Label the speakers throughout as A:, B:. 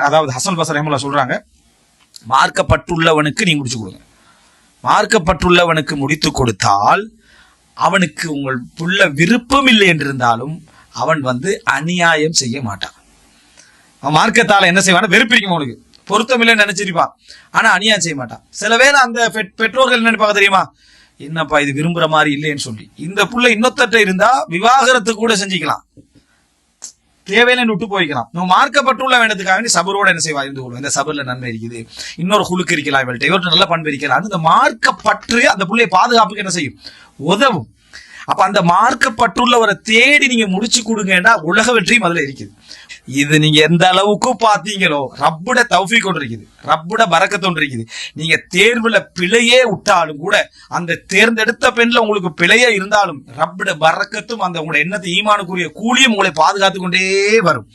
A: அதாவது ஹசன் பசர் ரஹமுல்லா சொல்றாங்க மார்க்கப்பட்டுள்ளவனுக்கு நீங்க முடிச்சு கொடுங்க. மார்க்கப்பட்டுள்ளவனுக்கு முடித்து கொடுத்தால் அவனுக்கு உங்கள் புள்ள விருப்பம் இல்லை என்றிருந்தாலும் அவன் வந்து அநியாயம் செய்ய மாட்டான். அவன் மார்க்கத்தால் என்ன செய்வான் வெறுப்பிடிக்கும் அவனுக்கு. பொருத்தமில்லைன்னு நினைச்சிருப்பான். ஆனா அநியாயம் செய்ய மாட்டான். சில வேளை அந்த பெற்றோர்கள் நினைப்பாங்க தெரியுமா? என்னப்பா இது விரும்புற மாதிரி இல்லைன்னு சொல்லி. இந்த புள்ள இன்னொத்தட்ட இருந்தா விவாகரத்து கூட செஞ்சுக்கலாம். தேவையில்லைன்னு விட்டு போய்க்கலாம். நம்ம மார்க்கப்பட்டுள்ள வேண்டதுக்காக வேண்டி சபரோட என்ன செய்வா இருந்து கொள்வோம் இந்த சபர்ல நன்மை இருக்குது. இன்னொரு குழுக்கு இருக்கலாம் இவள்கிட்ட. இவர்கிட்ட நல்ல பண்பு இருக்கலாம் இந்த மார்க்கப்பற்று அந்த புள்ளைய பாதுகாப்புக்கு என்ன செய்யும்? உதவும். அப்ப அந்த மார்க்கப்பட்டுள்ளவரை தேடி நீங்க முடிச்சு கொடுங்கன்னா உலக வெற்றியும் அதுல இருக்குது. இது நீங்க எந்த அளவுக்கு பாத்தீங்களோ ரப்புட தௌஃபி ஒன்று இருக்குது. ரப்புட பறக்கத்து ஒன்று இருக்குது. நீங்க தேர்வுல பிழையே விட்டாலும் கூட அந்த தேர்ந்தெடுத்த பெண்ல உங்களுக்கு பிழையே இருந்தாலும் ரப்புட பறக்கத்தும் அந்த உங்களோட எண்ணத்தை ஈமானுக்குரிய கூலியும் உங்களை பாதுகாத்து கொண்டே வரும்.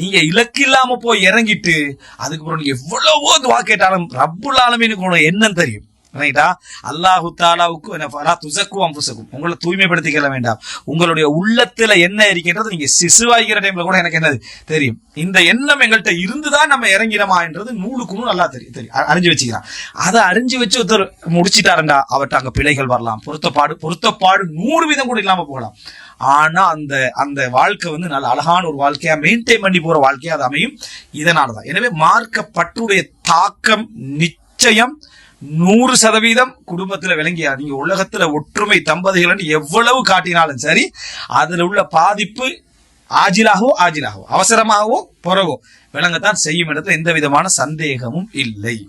A: நீங்க இலக்கு இல்லாம போய் இறங்கிட்டு அதுக்கப்புறம் நீங்க எவ்வளவோ துவா கேட்டாலும் ரப்புல் எனக்கு உங்களோட எண்ணம் தெரியும். ரைட்டா அல்லாஹு தாலாவுக்கு என்ன துசக்கும் அம்புசக்கும் உங்களை தூய்மைப்படுத்திக்கல வேண்டாம். உங்களுடைய உள்ளத்துல என்ன இருக்கின்றது நீங்க சிசுவாகிற டைம்ல கூட எனக்கு என்னது? தெரியும். இந்த எண்ணம் எங்கள்கிட்ட இருந்துதான் நம்ம இறங்கிறோமா என்றது நூலுக்கு நூல் நல்லா தெரியும் தெரியும் அறிஞ்சு வச்சுக்கிறான். அதை அறிஞ்சு வச்சு ஒருத்தர் முடிச்சிட்டாருண்டா அவர்கிட்ட அங்க பிழைகள் வரலாம். பொருத்தப்பாடு பொருத்தப்பாடு நூறு வீதம் கூட இல்லாம போகலாம். ஆனா அந்த அந்த வாழ்க்கை வந்து நல்ல அழகான ஒரு வாழ்க்கையா மெயின்டைன் பண்ணி போற வாழ்க்கையா அது அமையும். இதனாலதான். எனவே மார்க்கப்பட்டுடைய தாக்கம் நிச்சயம் நூறு சதவீதம் குடும்பத்துல விளங்கியா நீங்க உலகத்துல ஒற்றுமை தம்பதிகள் எவ்வளவு காட்டினாலும் சரி அதுல உள்ள பாதிப்பு ஆஜிலாகவோ ஆஜிலாகவோ அவசரமாகவோ புறவோ விளங்கத்தான் செய்யும் இடத்துல எந்த விதமான சந்தேகமும் இல்லை.